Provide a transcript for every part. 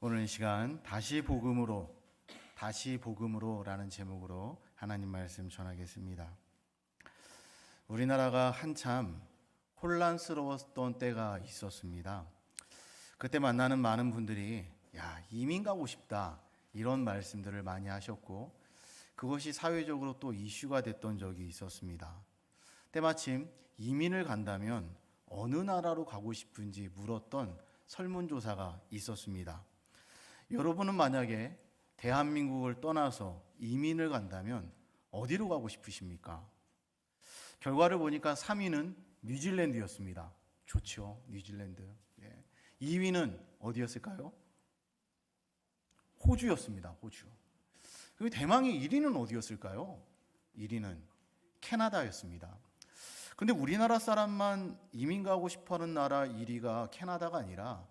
오늘 이 시간 다시 복음으로 다시 복음으로라는 제목으로 하나님 말씀 전하겠습니다. 우리나라가 한참 혼란스러웠던 때가 있었습니다. 그때 만나는 많은 분들이 야, 이민 가고 싶다. 이런 말씀들을 많이 하셨고 그것이 사회적으로 또 이슈가 됐던 적이 있었습니다. 때마침 이민을 간다면 어느 나라로 가고 싶은지 물었던 설문조사가 있었습니다. 여러분은 만약에 대한민국을 떠나서 이민을 간다면 어디로 가고 싶으십니까? 결과를 보니까 3위는 뉴질랜드였습니다. 좋죠, 뉴질랜드. 예. 2위는 어디였을까요? 호주였습니다. 호주. 그리고 대망의 1위는 어디였을까요? 1위는 캐나다였습니다. 근데 우리나라 사람만 이민 가고 싶어 하는 나라 1위가 캐나다가 아니라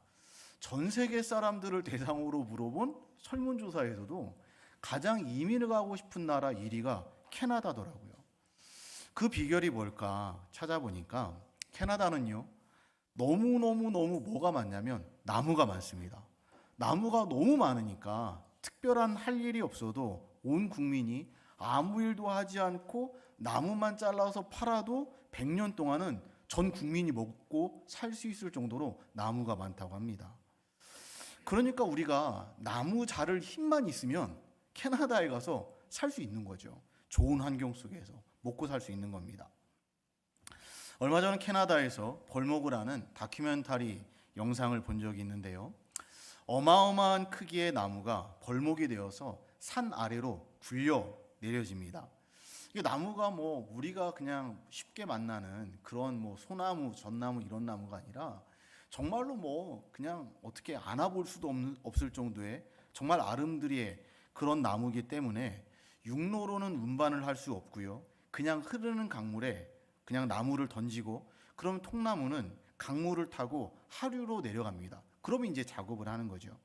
전 세계 사람들을 대상으로 물어본 설문조사에서도 가장 이민을 가고 싶은 나라 1위가 캐나다더라고요. 그 비결이 뭘까 찾아보니까 캐나다는요, 너무너무너무 뭐가 많냐면 나무가 많습니다. 나무가 너무 많으니까 특별한 할 일이 없어도 온 국민이 아무 일도 하지 않고 나무만 잘라서 팔아도 100년 동안은 전 국민이 먹고 살 수 있을 정도로 나무가 많다고 합니다. 그러니까 우리가 나무 자를 힘만 있으면 캐나다에 가서 살 수 있는 거죠. 좋은 환경 속에서 먹고 살 수 있는 겁니다. 얼마 전에 캐나다에서 벌목을 다큐멘터리 영상을 본 적이 있는데요. 어마어마한 크기의 나무가 벌목이 되어서 산 아래로 굴려 내려집니다. 이 나무가 뭐 우리가 그냥 쉽게 만나는 그런 뭐 소나무, 전나무 이런 나무가 아니라 정말로 뭐 그냥 어떻게 안아볼 수도 없는, 없을 정도의 정말 아름드리의 그런 나무기 때문에 육로로는 운반을 할 수 없고요. 그냥 흐르는 강물에 그냥 나무를 던지고 그럼 통나무는 강물을 타고 하류로 내려갑니다. 그러면 이제 작업을 하는 거죠.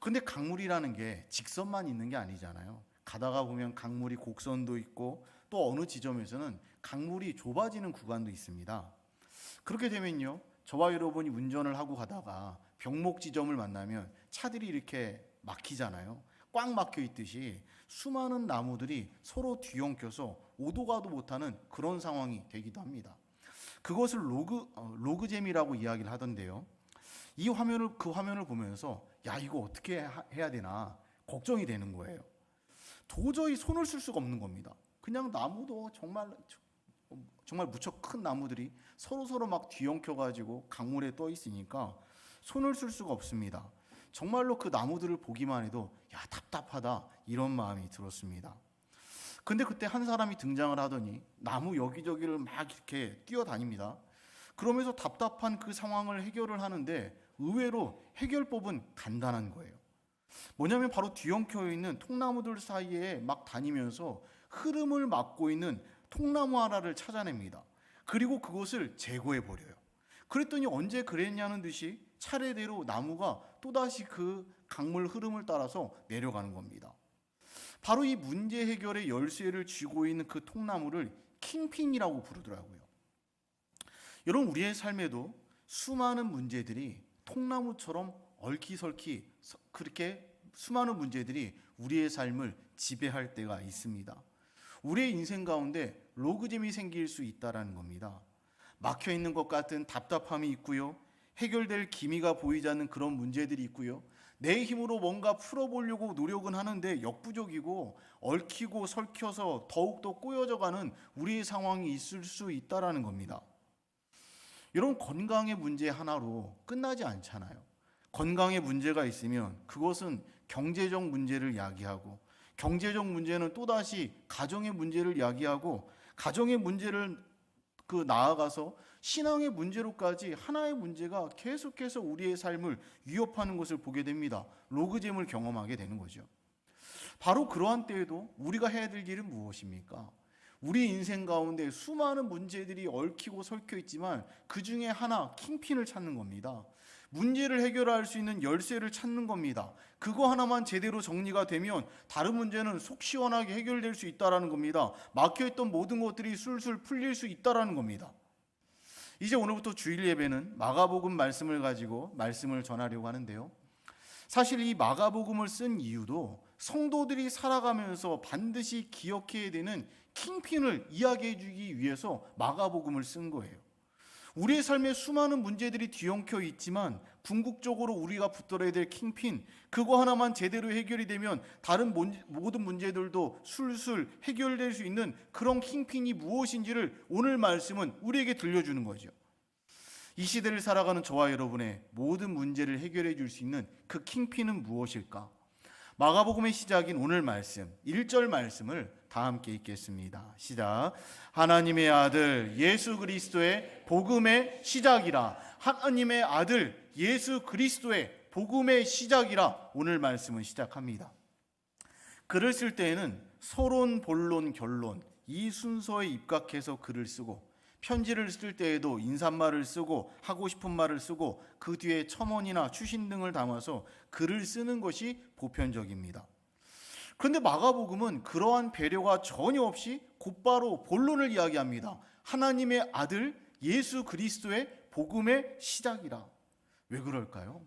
근데 강물이라는 게 직선만 있는 게 아니잖아요. 가다가 보면 강물이 곡선도 있고 또 어느 지점에서는 강물이 좁아지는 구간도 있습니다. 그렇게 되면요. 저와 여러분이 운전을 하고 가다가 병목 지점을 만나면 차들이 이렇게 막히잖아요. 꽉 막혀 있듯이 수많은 나무들이 서로 뒤엉켜서 오도 가도 못하는 그런 상황이 되기도 합니다. 그것을 로그 어, 로그잼이라고 이야기를 하던데요. 이 화면을 그 화면을 보면서 야 이거 어떻게 하- 해야 되나 걱정이 되는 거예요. 도저히 손을 쓸 수가 없는 겁니다. 그냥 나무도 정말 정말 무척 큰 나무들이 서로 서로 막 뒤엉켜 가지고 강물에 떠 있으니까 손을 쓸 수가 없습니다. 정말로 그 나무들을 보기만 해도 야 답답하다 이런 마음이 들었습니다. 근데 그때 한 사람이 등장을 하더니 나무 여기저기를 막 이렇게 뛰어다닙니다. 그러면서 답답한 그 상황을 해결을 하는데 의외로 해결법은 간단한 거예요. 뭐냐면 바로 뒤엉켜 있는 통나무들 사이에 막 다니면서 흐름을 막고 있는 통나무 하나를 찾아냅니다. 그리고 그것을 제거해 버려요. 그랬더니 언제 그랬냐는 듯이 차례대로 나무가 또다시 그 강물 흐름을 따라서 내려가는 겁니다. 바로 이 문제 해결의 열쇠를 쥐고 있는 그 통나무를 킹핀이라고 부르더라고요. 여러분 우리의 삶에도 수많은 문제들이 통나무처럼 서- 그렇게 수많은 문제들이 우리의 삶을 지배할 때가 있습니다. 우리의 인생 가운데 로그잼이 생길 수 있다라는 겁니다. 막혀 있는 것 같은 답답함이 있고요. 해결될 기미가 보이지 않는 그런 문제들이 있고요. 내 힘으로 뭔가 풀어보려고 노력은 하는데 역부족이고 얽히고 설켜서 더욱더 꼬여져 가는 우리의 상황이 있을 수 있다라는 겁니다. 이런 건강의 문제 하나로 끝나지 않잖아요. 건강에 문제가 있으면 그것은 경제적 문제를 야기하고 경제적 문제는 또다시 가정의 문제를 야기하고 가정의 문제를 그 나아가서 신앙의 문제로까지 하나의 문제가 계속해서 우리의 삶을 위협하는 것을 보게 됩니다. 로그잼을 경험하게 되는 거죠. 바로 그러한 때에도 우리가 해야 될 일은 무엇입니까? 우리 인생 가운데 수많은 문제들이 얽히고 설켜 있지만 그 중에 하나 킹핀을 찾는 겁니다. 문제를 해결할 수 있는 열쇠를 찾는 겁니다. 그거 하나만 제대로 정리가 되면 다른 문제는 속 시원하게 해결될 수 있다라는 겁니다. 막혀 있던 모든 것들이 술술 풀릴 수 있다라는 겁니다. 이제 오늘부터 주일 예배는 마가복음 말씀을 가지고 말씀을 전하려고 하는데요. 사실 이 마가복음을 쓴 이유도 성도들이 살아가면서 반드시 기억해야 되는 킹핀을 이야기해 주기 위해서 마가복음을 쓴 거예요. 우리의 삶에 수많은 문제들이 뒤엉켜 있지만 궁극적으로 우리가 붙들어야 될 킹핀 그거 하나만 제대로 해결이 되면 다른 몬- 모든 문제들도 술술 해결될 수 있는 그런 킹핀이 무엇인지를 오늘 말씀은 우리에게 들려주는 거죠. 이 시대를 살아가는 저와 여러분의 모든 문제를 해결해 줄 수 있는 그 킹핀은 무엇일까? 마가복음의 시작인 오늘 말씀 1절 말씀을 다 함께 읽겠습니다. 시작. 하나님의 아들 예수 그리스도의 복음의 시작이라. 하나님의 아들 예수 그리스도의 복음의 시작이라. 오늘 말씀은 시작합니다. 글을 쓸 때에는 서론, 본론, 결론 이 순서에 입각해서 글을 쓰고 편지를 쓸 때에도 인사말을 쓰고 하고 싶은 말을 쓰고 그 뒤에 첨언이나 추신 등을 담아서 글을 쓰는 것이 보편적입니다. 그런데 마가복음은 그러한 배려가 전혀 없이 곧바로 본론을 이야기합니다. 하나님의 아들 예수 그리스도의 복음의 시작이라. 왜 그럴까요?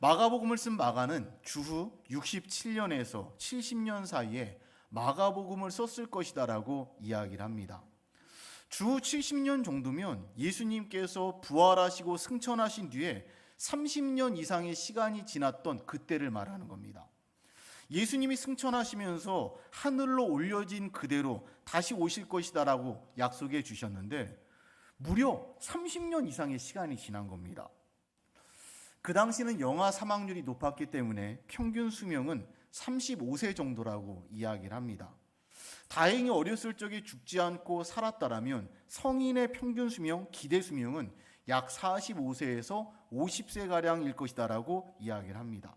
마가복음을 쓴 마가는 주후 67년에서 70년 사이에 마가복음을 썼을 것이다라고 이야기를 합니다. 주 70년 정도면 예수님께서 부활하시고 승천하신 뒤에 30년 이상의 시간이 지났던 그때를 말하는 겁니다. 예수님이 승천하시면서 하늘로 올려진 그대로 다시 오실 것이다라고 약속해 주셨는데 무려 30년 이상의 시간이 지난 겁니다. 그 당시는 영아 사망률이 높았기 때문에 평균 수명은 35세 정도라고 이야기를 합니다. 다행히 어렸을 적에 죽지 않고 살았다라면 성인의 평균 수명, 기대 수명은 약 45세에서 50세 가량일 것이다라고 이야기를 합니다.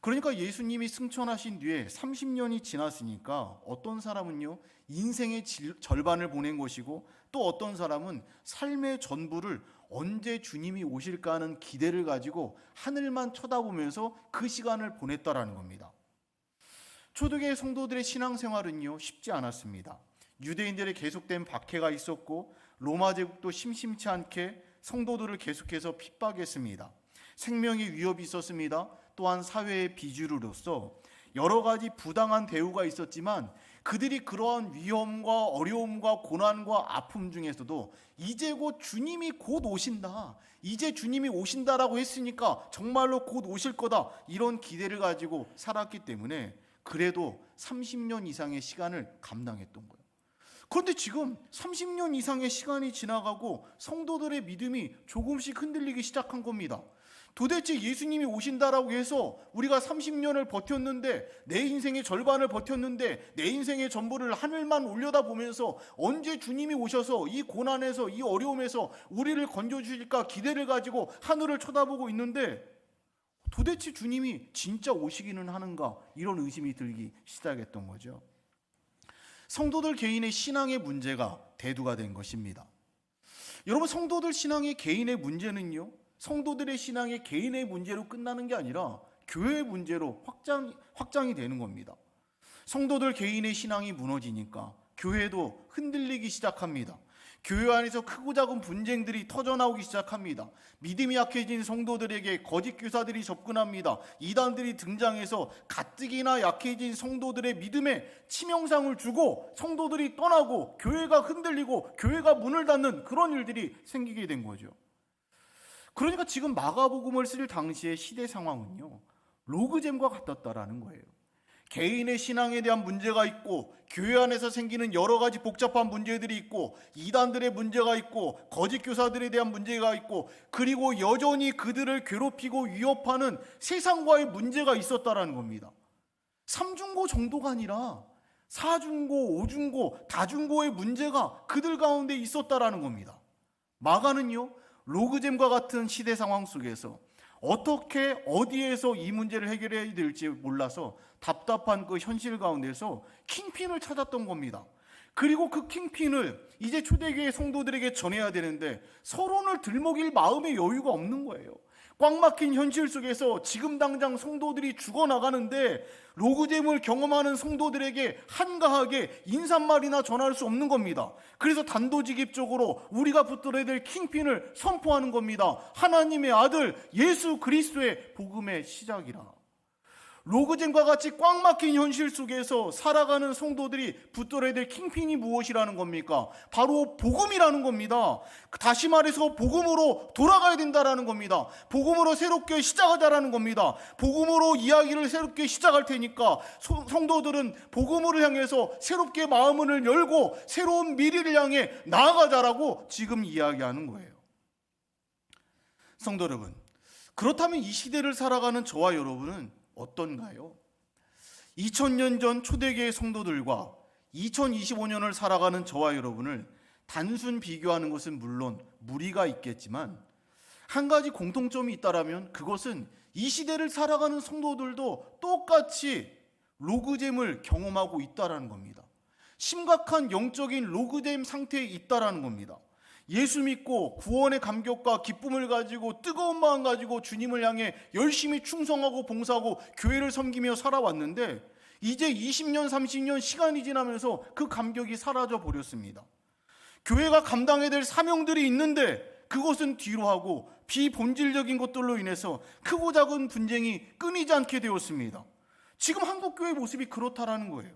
그러니까 예수님이 승천하신 뒤에 30년이 지났으니까 어떤 사람은요 인생의 질- 절반을 보낸 것이고 또 어떤 사람은 삶의 전부를 언제 주님이 오실까 하는 기대를 가지고 하늘만 쳐다보면서 그 시간을 보냈다라는 겁니다. 초대교회 성도들의 신앙생활은요 쉽지 않았습니다. 유대인들의 계속된 박해가 있었고 로마 제국도 심심치 않게 성도들을 계속해서 핍박했습니다. 생명의 위협이 있었습니다. 또한 사회의 비주류로서 여러 가지 부당한 대우가 있었지만 그들이 그러한 위험과 어려움과 고난과 아픔 중에서도 이제 곧 주님이 곧 오신다. 이제 주님이 오신다라고 했으니까 정말로 곧 오실 거다. 이런 기대를 가지고 살았기 때문에 그래도 30년 이상의 시간을 감당했던 거예요. 그런데 지금 30년 이상의 시간이 지나가고 성도들의 믿음이 조금씩 흔들리기 시작한 겁니다. 도대체 예수님이 오신다라고 해서 우리가 30년을 버텼는데 내 인생의 절반을 버텼는데 내 인생의 전부를 하늘만 올려다 보면서 언제 주님이 오셔서 이 고난에서 이 어려움에서 우리를 건져 주실까 기대를 가지고 하늘을 쳐다보고 있는데 도대체 주님이 진짜 오시기는 하는가 이런 의심이 들기 시작했던 거죠. 성도들 개인의 신앙의 문제가 대두가 된 것입니다. 여러분 성도들 신앙의 개인의 문제는요. 성도들의 신앙의 개인의 문제로 끝나는 게 아니라 교회의 문제로 확장 확장이 되는 겁니다. 성도들 개인의 신앙이 무너지니까 교회도 흔들리기 시작합니다. 교회 안에서 크고 작은 분쟁들이 터져나오기 시작합니다. 믿음이 약해진 성도들에게 거짓 교사들이 접근합니다. 이단들이 등장해서 가뜩이나 약해진 성도들의 믿음에 치명상을 주고 성도들이 떠나고 교회가 흔들리고 교회가 문을 닫는 그런 일들이 생기게 된 거죠. 그러니까 지금 마가복음을 쓸 당시의 시대 상황은요. 로그잼과 같았다라는 거예요. 개인의 신앙에 대한 문제가 있고 교회 안에서 생기는 여러 가지 복잡한 문제들이 있고 이단들의 문제가 있고 거짓 교사들에 대한 문제가 있고 그리고 여전히 그들을 괴롭히고 위협하는 세상과의 문제가 있었다라는 겁니다. 삼중고 정도가 아니라 사중고, 오중고, 다중고의 문제가 그들 가운데 있었다라는 겁니다. 마가는요. 로그잼과 같은 시대 상황 속에서 어떻게 어디에서 이 문제를 해결해야 될지 몰라서 답답한 그 현실 가운데서 킹핀을 찾았던 겁니다. 그리고 그 킹핀을 이제 초대교회 성도들에게 전해야 되는데 서론을 들먹일 마음의 여유가 없는 거예요. 꽉 막힌 현실 속에서 지금 당장 성도들이 죽어나가는데 로그잼을 경험하는 성도들에게 한가하게 인사말이나 전할 수 없는 겁니다. 그래서 단도직입적으로 우리가 붙들어야 될 킹핀을 선포하는 겁니다. 하나님의 아들 예수 그리스도의 복음의 시작이라. 로그젠과 같이 꽉 막힌 현실 속에서 살아가는 성도들이 붙들어야 될 킹핀이 무엇이라는 겁니까? 바로 복음이라는 겁니다. 다시 말해서 복음으로 돌아가야 된다라는 겁니다. 복음으로 새롭게 시작하자라는 겁니다. 복음으로 이야기를 새롭게 시작할 테니까 소- 성도들은 복음을 향해서 새롭게 마음을 열고 새로운 미래를 향해 나아가자라고 지금 이야기하는 거예요. 성도 여러분, 그렇다면 이 시대를 살아가는 저와 여러분은 어떤가요? 2000년 전 초대교회 성도들과 2025년을 살아가는 저와 여러분을 단순 비교하는 것은 물론 무리가 있겠지만 한 가지 공통점이 있다라면 그것은 이 시대를 살아가는 성도들도 똑같이 로그잼을 경험하고 있다라는 겁니다. 심각한 영적인 로그잼 상태에 있다라는 겁니다. 예수 믿고 구원의 감격과 기쁨을 가지고 뜨거운 마음 가지고 주님을 향해 열심히 충성하고 봉사하고 교회를 섬기며 살아왔는데 이제 20년, 30년 시간이 지나면서 그 감격이 사라져 버렸습니다. 교회가 감당해야 될 사명들이 있는데 그것은 뒤로 하고 비본질적인 것들로 인해서 크고 작은 분쟁이 끊이지 않게 되었습니다. 지금 한국 교회 모습이 그렇다라는 거예요.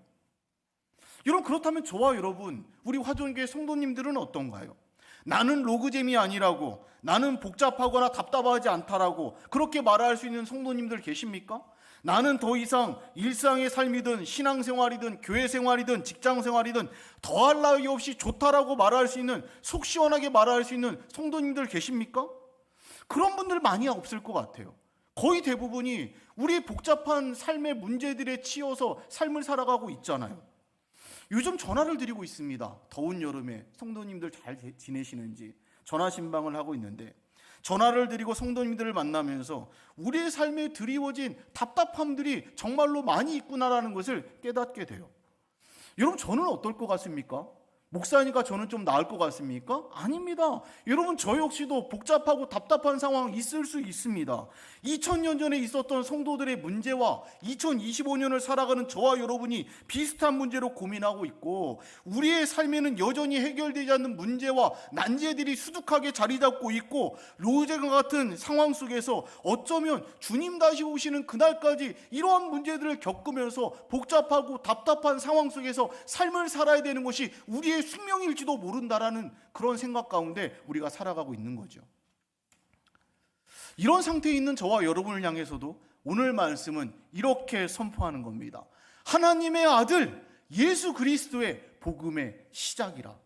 여러분 그렇다면 저와 여러분 우리 화존교회 성도님들은 어떤가요? 나는 로그잼이 아니라고 나는 복잡하거나 답답하지 않다라고 그렇게 말할 수 있는 성도님들 계십니까? 나는 더 이상 일상의 삶이든 신앙생활이든 교회생활이든 직장생활이든 더할 나위 없이 좋다라고 말할 수 있는 속 시원하게 말할 수 있는 성도님들 계십니까? 그런 분들 많이 없을 것 같아요. 거의 대부분이 우리의 복잡한 삶의 문제들에 치여서 삶을 살아가고 있잖아요. 요즘 전화를 드리고 있습니다. 더운 여름에 성도님들 잘 지내시는지 전화 신방을 하고 있는데 전화를 드리고 성도님들을 만나면서 우리의 삶에 드리워진 답답함들이 정말로 많이 있구나라는 것을 깨닫게 돼요. 여러분 저는 어떨 것 같습니까? 목사니까 저는 좀 나을 것 같습니까? 아닙니다. 여러분 저 역시도 복잡하고 답답한 상황 있을 수 있습니다. 2000년 전에 있었던 성도들의 문제와 2025년을 살아가는 저와 여러분이 비슷한 문제로 고민하고 있고 우리의 삶에는 여전히 해결되지 않는 문제와 난제들이 수두하게 자리 잡고 있고 로제과 같은 상황 속에서 어쩌면 주님 다시 오시는 그날까지 이러한 문제들을 겪으면서 복잡하고 답답한 상황 속에서 삶을 살아야 되는 것이 우리의 숙명일지도 모른다라는 그런 생각 가운데 우리가 살아가고 있는 거죠. 이런 상태에 있는 저와 여러분을 향해서도 오늘 말씀은 이렇게 선포하는 겁니다. 하나님의 아들 예수 그리스도의 복음의 시작이라.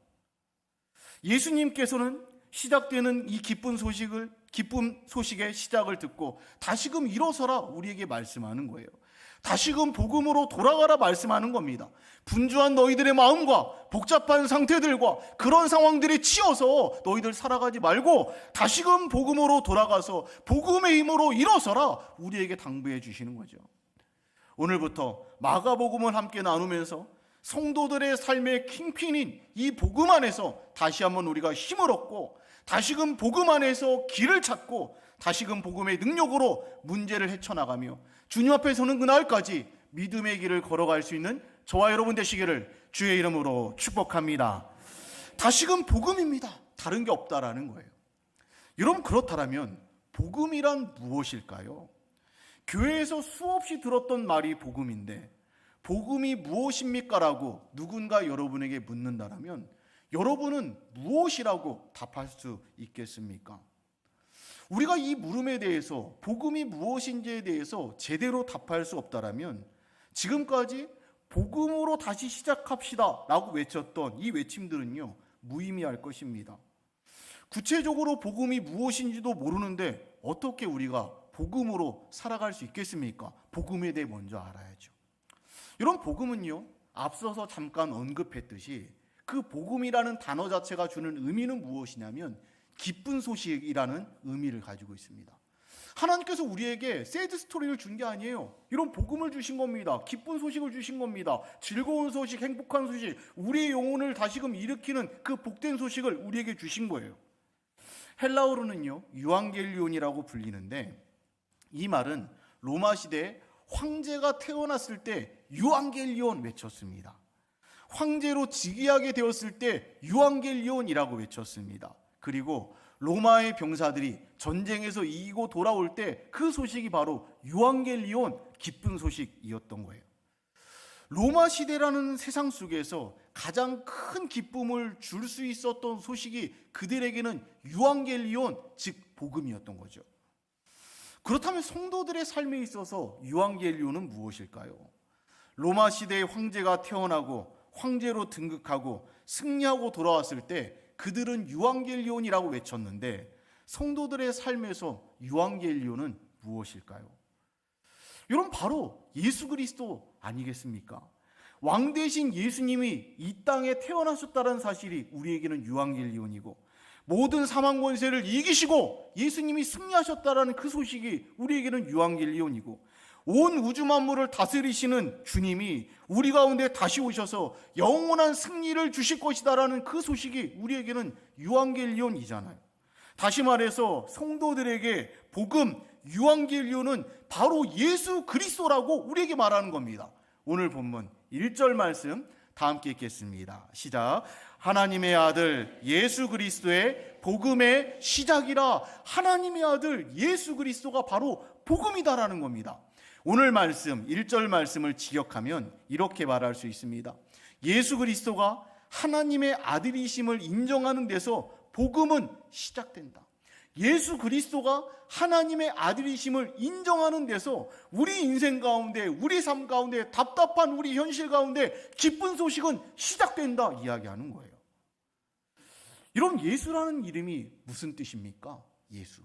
예수님께서는 시작되는 이 기쁜 소식을 기쁜 소식의 시작을 듣고 다시금 일어서라 우리에게 말씀하는 거예요. 다시금 복음으로 돌아가라 말씀하는 겁니다. 분주한 너희들의 마음과 복잡한 상태들과 그런 상황들에 치여서 너희들 살아가지 말고 다시금 복음으로 돌아가서 복음의 힘으로 일어서라 우리에게 당부해 주시는 거죠. 오늘부터 마가복음을 함께 나누면서 성도들의 삶의 킹핀인 이 복음 안에서 다시 한번 우리가 힘을 얻고 다시금 복음 안에서 길을 찾고 다시금 복음의 능력으로 문제를 헤쳐나가며 주님 앞에 서는 그날까지 믿음의 길을 걸어갈 수 있는 저와 여러분 되시기를 주의 이름으로 축복합니다. 다시금 복음입니다. 다른 게 없다라는 거예요. 여러분 그렇다면 복음이란 무엇일까요? 교회에서 수없이 들었던 말이 복음인데 복음이 무엇입니까라고 누군가 여러분에게 묻는다라면 여러분은 무엇이라고 답할 수 있겠습니까? 우리가 이 물음에 대해서 복음이 무엇인지에 대해서 제대로 답할 수 없다라면 지금까지 복음으로 다시 시작합시다라고 외쳤던 이 외침들은요 무의미할 것입니다. 구체적으로 복음이 무엇인지도 모르는데 어떻게 우리가 복음으로 살아갈 수 있겠습니까? 복음에 대해 먼저 알아야죠. 이런 복음은요 앞서서 잠깐 언급했듯이 그 복음이라는 단어 자체가 주는 의미는 무엇이냐면 기쁜 소식이라는 의미를 가지고 있습니다. 하나님께서 우리에게 새드 스토리를 준 게 아니에요. 이런 복음을 주신 겁니다. 기쁜 소식을 주신 겁니다. 즐거운 소식, 행복한 소식, 우리의 영혼을 다시금 일으키는 그 복된 소식을 우리에게 주신 거예요. 헬라어로는요, 유앙겔리온이라고 불리는데 이 말은 로마 시대에 황제가 태어났을 때 유앙겔리온 외쳤습니다. 황제로 즉위하게 되었을 때 유앙겔리온이라고 외쳤습니다. 그리고 로마의 병사들이 전쟁에서 이기고 돌아올 때 그 소식이 바로 유앙겔리온 기쁜 소식이었던 거예요. 로마 시대라는 세상 속에서 가장 큰 기쁨을 줄 수 있었던 소식이 그들에게는 유앙겔리온 즉 복음이었던 거죠. 그렇다면 성도들의 삶에 있어서 유앙겔리온은 무엇일까요? 로마 시대의 황제가 태어나고 황제로 등극하고 승리하고 돌아왔을 때 그들은 유앙겔리온이라고 외쳤는데 성도들의 삶에서 유앙겔리온은 무엇일까요? 여러분 바로 예수 그리스도 아니겠습니까? 왕 대신 예수님이 이 땅에 태어나셨다는 사실이 우리에게는 유앙겔리온이고 모든 사망 권세를 이기시고 예수님이 승리하셨다라는 그 소식이 우리에게는 유앙겔리온이고 온 우주 만물을 다스리시는 주님이 우리 가운데 다시 오셔서 영원한 승리를 주실 것이다라는 그 소식이 우리에게는 유앙겔리온이잖아요. 다시 말해서 성도들에게 복음 유앙겔리온은 바로 예수 그리스도라고 우리에게 말하는 겁니다. 오늘 본문 1절 말씀 다 함께 읽겠습니다. 시작. 하나님의 아들 예수 그리스도의 복음의 시작이라 하나님의 아들 예수 그리스도가 바로 복음이다라는 겁니다. 오늘 말씀 1절 말씀을 직역하면 이렇게 말할 수 있습니다. 예수 그리스도가 하나님의 아들이심을 인정하는 데서 복음은 시작된다. 예수 그리스도가 하나님의 아들이심을 인정하는 데서 우리 인생 가운데, 우리 삶 가운데, 답답한 우리 현실 가운데 기쁜 소식은 시작된다 이야기하는 거예요. 이런 예수라는 이름이 무슨 뜻입니까? 예수.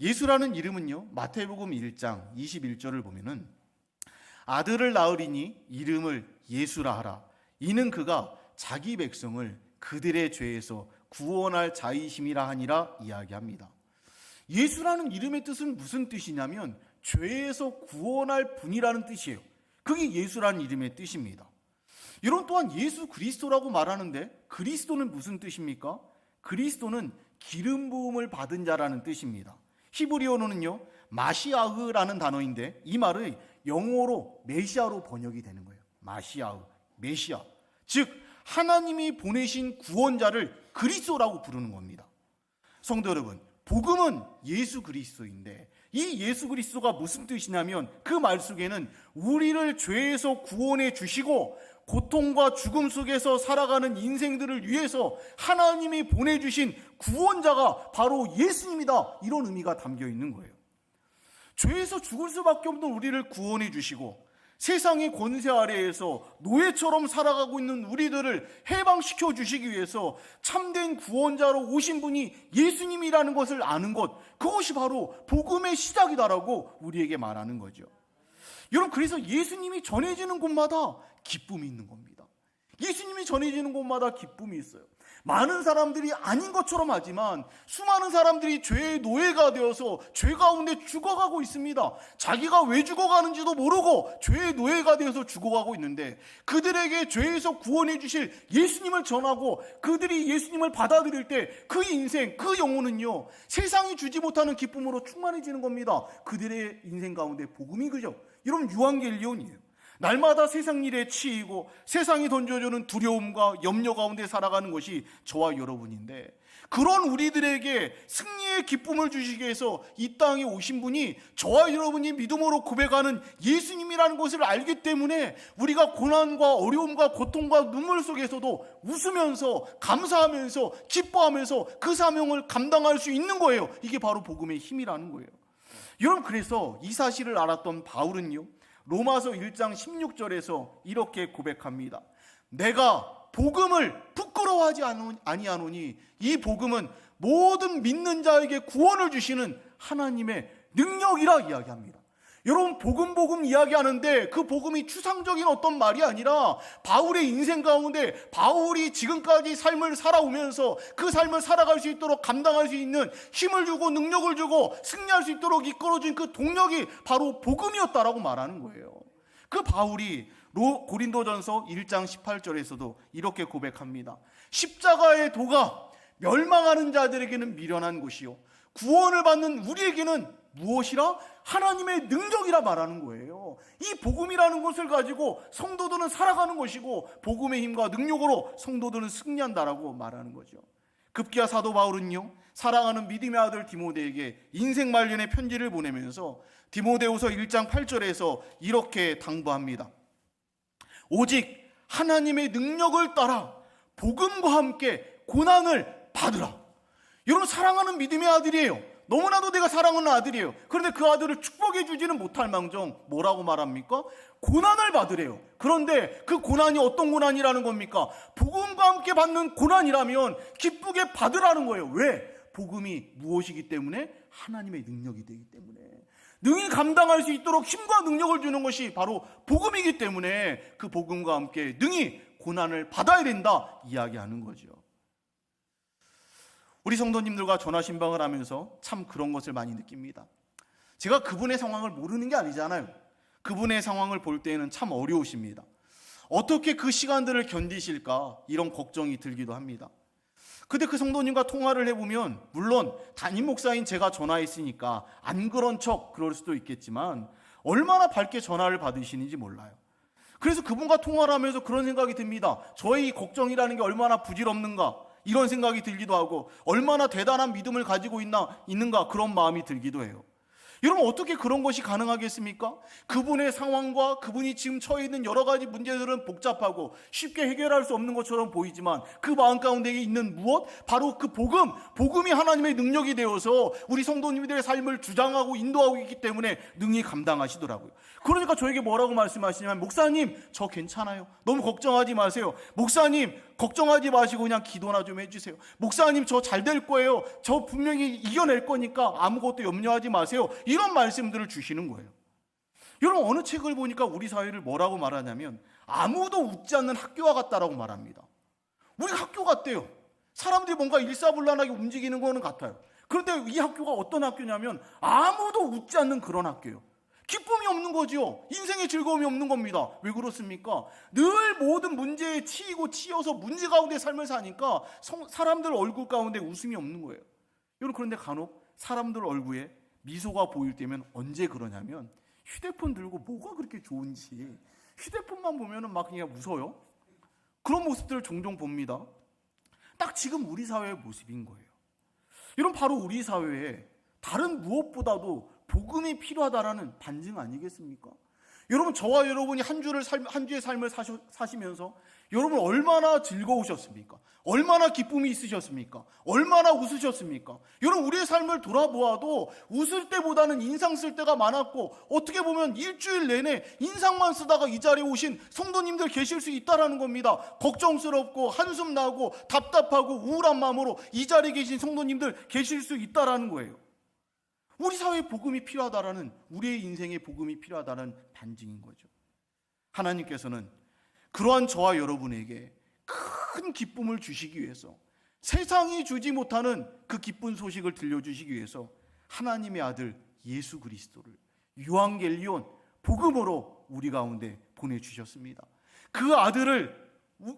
예수라는 이름은요, 마태복음 1장 21절을 보면은 아들을 낳으리니 이름을 예수라 하라. 이는 그가 자기 백성을 그들의 죄에서 구원할 자이심이라 하니라 이야기합니다. 예수라는 이름의 뜻은 무슨 뜻이냐면 죄에서 구원할 분이라는 뜻이에요. 그게 예수라는 이름의 뜻입니다. 여러분 또한 예수 그리스도라고 말하는데 그리스도는 무슨 뜻입니까? 그리스도는 기름 부음을 받은 자라는 뜻입니다. 히브리어로는요 마시아흐라는 단어인데 이 말의 영어로 메시아로 번역이 되는 거예요. 마시아흐, 메시아. 즉 하나님이 보내신 구원자를 그리스도라고 부르는 겁니다. 성도 여러분, 복음은 예수 그리스도인데 이 예수 그리스도가 무슨 뜻이냐면 그 말 속에는 우리를 죄에서 구원해 주시고 고통과 죽음 속에서 살아가는 인생들을 위해서 하나님이 보내주신 구원자가 바로 예수님이다. 이런 의미가 담겨 있는 거예요. 죄에서 죽을 수밖에 없는 우리를 구원해 주시고 세상의 권세 아래에서 노예처럼 살아가고 있는 우리들을 해방시켜 주시기 위해서 참된 구원자로 오신 분이 예수님이라는 것을 아는 것, 그것이 바로 복음의 시작이다라고 우리에게 말하는 거죠. 여러분, 그래서 예수님이 전해지는 곳마다 기쁨이 있는 겁니다. 예수님이 전해지는 곳마다 기쁨이 있어요. 많은 사람들이 아닌 것처럼 하지만 수많은 사람들이 죄의 노예가 되어서 죄 가운데 죽어가고 있습니다. 자기가 왜 죽어가는지도 모르고 죄의 노예가 되어서 죽어가고 있는데 그들에게 죄에서 구원해 주실 예수님을 전하고 그들이 예수님을 받아들일 때 그 인생, 그 영혼은요 세상이 주지 못하는 기쁨으로 충만해지는 겁니다. 그들의 인생 가운데 복음이 그죠? 여러분 유한겔리온이에요. 날마다 세상 일에 치이고 세상이 던져주는 두려움과 염려 가운데 살아가는 것이 저와 여러분인데 그런 우리들에게 승리의 기쁨을 주시기 위해서 이 땅에 오신 분이 저와 여러분이 믿음으로 고백하는 예수님이라는 것을 알기 때문에 우리가 고난과 어려움과 고통과 눈물 속에서도 웃으면서 감사하면서 기뻐하면서 그 사명을 감당할 수 있는 거예요. 이게 바로 복음의 힘이라는 거예요. 여러분 그래서 이 사실을 알았던 바울은요. 로마서 1장 16절에서 이렇게 고백합니다. 내가 복음을 부끄러워하지 아니하노니 이 복음은 모든 믿는 자에게 구원을 주시는 하나님의 능력이라 이야기합니다. 여러분 복음 복음 이야기하는데 그 복음이 추상적인 어떤 말이 아니라 바울의 인생 가운데 바울이 지금까지 삶을 살아오면서 그 삶을 살아갈 수 있도록 감당할 수 있는 힘을 주고 능력을 주고 승리할 수 있도록 이끌어준 그 동력이 바로 복음이었다라고 말하는 거예요. 그 바울이 로- 고린도전서 1장 18절에서도 이렇게 고백합니다. 십자가의 도가 멸망하는 자들에게는 미련한 것이요 구원을 받는 우리에게는 무엇이라 하나님의 능력이라 말하는 거예요. 이 복음이라는 것을 가지고 성도들은 살아가는 것이고 복음의 힘과 능력으로 성도들은 승리한다라고 말하는 거죠. 급기야 사도 바울은요 사랑하는 믿음의 아들 디모데에게 인생 말년의 편지를 보내면서 디모데후서 1장 8절에서 이렇게 당부합니다. 오직 하나님의 능력을 따라 복음과 함께 고난을 받으라. 여러분 사랑하는 믿음의 아들이에요. 너무나도 내가 사랑하는 아들이에요. 그런데 그 아들을 축복해 주지는 못할 망정 뭐라고 말합니까? 고난을 받으래요. 그런데 그 고난이 어떤 고난이라는 겁니까? 복음과 함께 받는 고난이라면 기쁘게 받으라는 거예요. 왜? 복음이 무엇이기 때문에 하나님의 능력이 되기 때문에 능히 감당할 수 있도록 힘과 능력을 주는 것이 바로 복음이기 때문에 그 복음과 함께 능히 고난을 받아야 된다 이야기하는 거죠. 우리 성도님들과 전화 신방을 하면서 참 그런 것을 많이 느낍니다. 제가 그분의 상황을 모르는 게 아니잖아요. 그분의 상황을 볼 때에는 참 어려우십니다. 어떻게 그 시간들을 견디실까 이런 걱정이 들기도 합니다. 근데 그 성도님과 통화를 해보면 물론 담임 목사인 제가 전화했으니까 안 그런 척 그럴 수도 있겠지만 얼마나 밝게 전화를 받으시는지 몰라요. 그래서 그분과 통화를 하면서 그런 생각이 듭니다. 저의 이 걱정이라는 게 얼마나 부질없는가 이런 생각이 들기도 하고 얼마나 대단한 믿음을 가지고 있나 있는가 그런 마음이 들기도 해요. 여러분 어떻게 그런 것이 가능하겠습니까? 그분의 상황과 그분이 지금 처해 있는 여러 가지 문제들은 복잡하고 쉽게 해결할 수 없는 것처럼 보이지만 그 마음 가운데 있는 무엇? 바로 그 복음, 복음이 하나님의 능력이 되어서 우리 성도님들의 삶을 주장하고 인도하고 있기 때문에 능히 감당하시더라고요. 그러니까 저에게 뭐라고 말씀하시냐면 목사님 저 괜찮아요. 너무 걱정하지 마세요. 목사님 걱정하지 마시고 그냥 기도나 좀 해주세요. 목사님 저 잘 될 거예요. 저 분명히 이겨낼 거니까 아무것도 염려하지 마세요. 이런 말씀들을 주시는 거예요. 여러분 어느 책을 보니까 우리 사회를 뭐라고 말하냐면 아무도 웃지 않는 학교와 같다라고 말합니다. 우리 학교 같대요. 사람들이 뭔가 일사불란하게 움직이는 거는 같아요. 그런데 이 학교가 어떤 학교냐면 아무도 웃지 않는 그런 학교예요. 기쁨이 없는 거지요. 인생의 즐거움이 없는 겁니다. 왜 그렇습니까? 늘 모든 문제에 치이고 치여서 문제 가운데 삶을 사니까 성- 사람들 얼굴 가운데 웃음이 없는 거예요. 여러분 그런데 간혹 사람들 얼굴에 미소가 보일 때면 언제 그러냐면 휴대폰 들고 뭐가 그렇게 좋은지 휴대폰만 보면은 막 그냥 웃어요. 그런 모습들을 종종 봅니다. 딱 지금 우리 사회의 모습인 거예요. 여러분 바로 우리 사회에 다른 무엇보다도 복음이 필요하다라는 반증 아니겠습니까? 여러분 저와 여러분이 한 주를 삶, 한 주의 삶을 사시, 사시면서 여러분 얼마나 즐거우셨습니까? 얼마나 기쁨이 있으셨습니까? 얼마나 웃으셨습니까? 여러분 우리의 삶을 돌아보아도 웃을 때보다는 인상 쓸 때가 많았고 어떻게 보면 일주일 내내 인상만 쓰다가 이 자리에 오신 성도님들 계실 수 있다라는 겁니다. 걱정스럽고 한숨 나고 답답하고 우울한 마음으로 이 자리에 계신 성도님들 계실 수 있다라는 거예요. 우리 사회에 복음이 필요하다라는 우리의 인생에 복음이 필요하다는 반증인 거죠. 하나님께서는 그러한 저와 여러분에게 큰 기쁨을 주시기 위해서 세상이 주지 못하는 그 기쁜 소식을 들려주시기 위해서 하나님의 아들 예수 그리스도를 유앙겔리온 복음으로 우리 가운데 보내주셨습니다. 그 아들을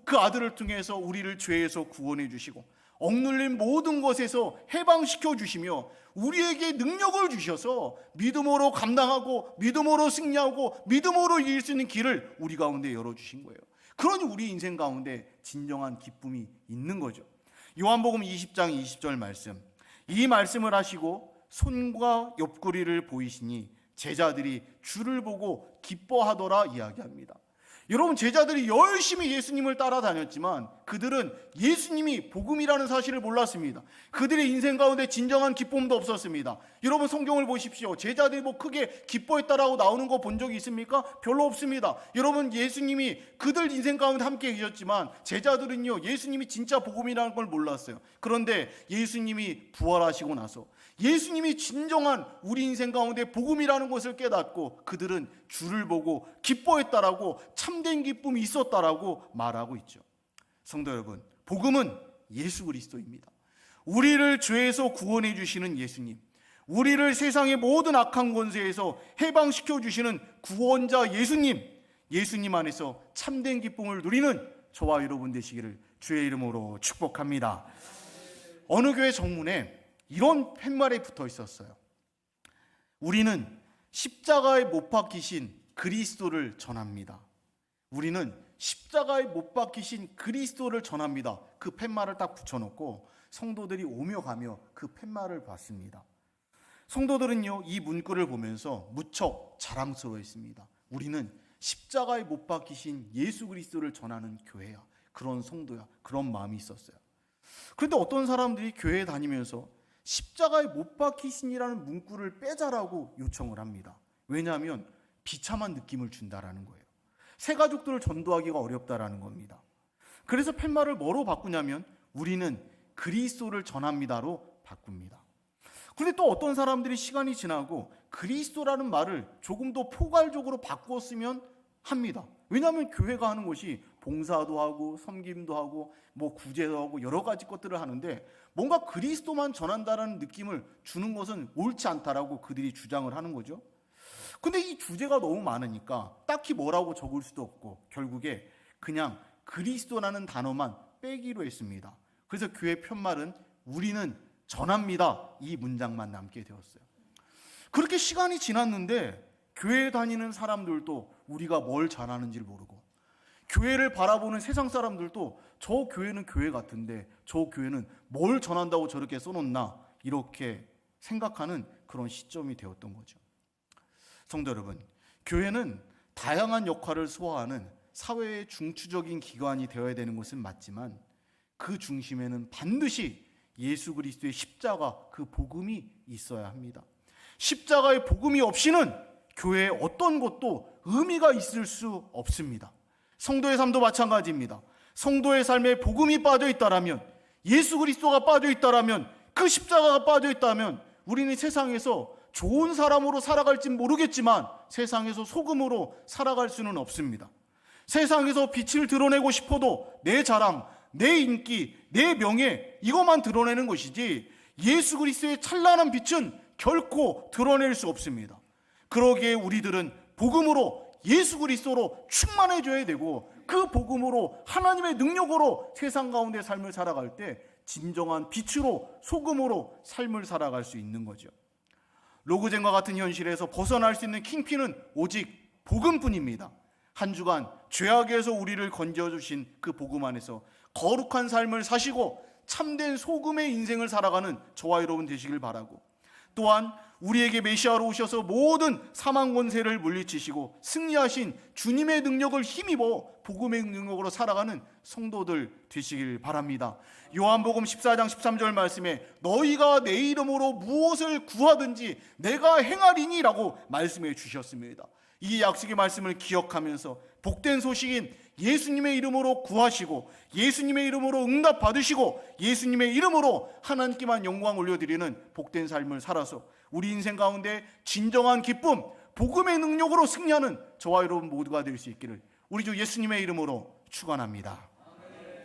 그 아들을 통해서 우리를 죄에서 구원해 주시고 억눌린 모든 것에서 해방시켜 주시며 우리에게 능력을 주셔서 믿음으로 감당하고 믿음으로 승리하고 믿음으로 이길 수 있는 길을 우리 가운데 열어 주신 거예요. 그러니 우리 인생 가운데 진정한 기쁨이 있는 거죠. 요한복음 20장 20절 말씀. 이 말씀을 하시고 손과 옆구리를 보이시니 제자들이 주를 보고 기뻐하더라 이야기합니다. 여러분 제자들이 열심히 예수님을 따라다녔지만 그들은 예수님이 복음이라는 사실을 몰랐습니다. 그들의 인생 가운데 진정한 기쁨도 없었습니다. 여러분 성경을 보십시오. 제자들이 뭐 크게 기뻐했다라고 나오는 거 본 적이 있습니까? 별로 없습니다. 여러분 예수님이 그들 인생 가운데 함께 계셨지만 제자들은요 예수님이 진짜 복음이라는 걸 몰랐어요. 그런데 예수님이 부활하시고 나서 예수님이 진정한 우리 인생 가운데 복음이라는 것을 깨닫고 그들은 주를 보고 기뻐했다라고 참된 기쁨이 있었다라고 말하고 있죠. 성도 여러분, 복음은 예수 그리스도입니다. 우리를 죄에서 구원해 주시는 예수님, 우리를 세상의 모든 악한 권세에서 해방시켜 주시는 구원자 예수님, 예수님 안에서 참된 기쁨을 누리는 저와 여러분 되시기를 주의 이름으로 축복합니다. 어느 교회 정문에 이런 팻말이 붙어 있었어요. 우리는 십자가에 못 박히신 그리스도를 전합니다. 우리는 십자가에 못 박히신 그리스도를 전합니다. 그 팻말을 딱 붙여놓고 성도들이 오며 가며 그 팻말을 봤습니다. 성도들은요, 이 문구를 보면서 무척 자랑스러워했습니다. 우리는 십자가에 못 박히신 예수 그리스도를 전하는 교회야. 그런 성도야. 그런 마음이 있었어요. 그런데 어떤 사람들이 교회에 다니면서 십자가에 못 박히신이라는 문구를 빼자라고 요청을 합니다. 왜냐하면 비참한 느낌을 준다라는 거예요. 새 가족들을 전도하기가 어렵다라는 겁니다. 그래서 팻말을 뭐로 바꾸냐면 우리는 그리스도를 전합니다로 바꿉니다. 그런데 또 어떤 사람들이 시간이 지나고 그리스도라는 말을 조금 더 포괄적으로 바꿨으면 합니다. 왜냐하면 교회가 하는 것이 봉사도 하고 섬김도 하고 뭐 구제도 하고 여러 가지 것들을 하는데 뭔가 그리스도만 전한다라는 느낌을 주는 것은 옳지 않다라고 그들이 주장을 하는 거죠. 근데 이 주제가 너무 많으니까 딱히 뭐라고 적을 수도 없고 결국에 그냥 그리스도라는 단어만 빼기로 했습니다. 그래서 교회 편말은 우리는 전합니다. 이 문장만 남게 되었어요. 그렇게 시간이 지났는데 교회 다니는 사람들도 우리가 뭘 전하는지를 모르고 교회를 바라보는 세상 사람들도 저 교회는 교회 같은데 저 교회는 뭘 전한다고 저렇게 써놓나 이렇게 생각하는 그런 시점이 되었던 거죠. 성도 여러분, 교회는 다양한 역할을 소화하는 사회의 중추적인 기관이 되어야 되는 것은 맞지만 그 중심에는 반드시 예수 그리스도의 십자가 그 복음이 있어야 합니다. 십자가의 복음이 없이는 교회에 어떤 것도 의미가 있을 수 없습니다. 성도의 삶도 마찬가지입니다. 성도의 삶에 복음이 빠져 있다라면 예수 그리스도가 빠져 있다라면 그 십자가가 빠져 있다면 우리는 세상에서 좋은 사람으로 살아갈지 모르겠지만 세상에서 소금으로 살아갈 수는 없습니다. 세상에서 빛을 드러내고 싶어도 내 자랑, 내 인기, 내 명예 이것만 드러내는 것이지 예수 그리스도의 찬란한 빛은 결코 드러낼 수 없습니다. 그러기에 우리들은 복음으로 예수 그리스도로 충만해져야 되고 그 복음으로 하나님의 능력으로 세상 가운데 삶을 살아갈 때 진정한 빛으로 소금으로 삶을 살아갈 수 있는 거죠. 로그젠과 같은 현실에서 벗어날 수 있는 킹피는 오직 복음뿐입니다. 한 주간 죄악에서 우리를 건져 주신 그 복음 안에서 거룩한 삶을 사시고 참된 소금의 인생을 살아가는 저와 여러분 되시길 바라고 또한 우리에게 메시아로 오셔서 모든 사망 권세를 물리치시고 승리하신 주님의 능력을 힘입어 복음의 능력으로 살아가는 성도들 되시길 바랍니다. 요한복음 14장 13절 말씀에 너희가 내 이름으로 무엇을 구하든지 내가 행하리니라고 말씀해 주셨습니다. 이 약속의 말씀을 기억하면서 복된 소식인 예수님의 이름으로 구하시고 예수님의 이름으로 응답 받으시고 예수님의 이름으로 하나님께만 영광 올려드리는 복된 삶을 살아서 우리 인생 가운데 진정한 기쁨, 복음의 능력으로 승리하는 저와 여러분 모두가 될 수 있기를 우리 주 예수님의 이름으로 축원합니다.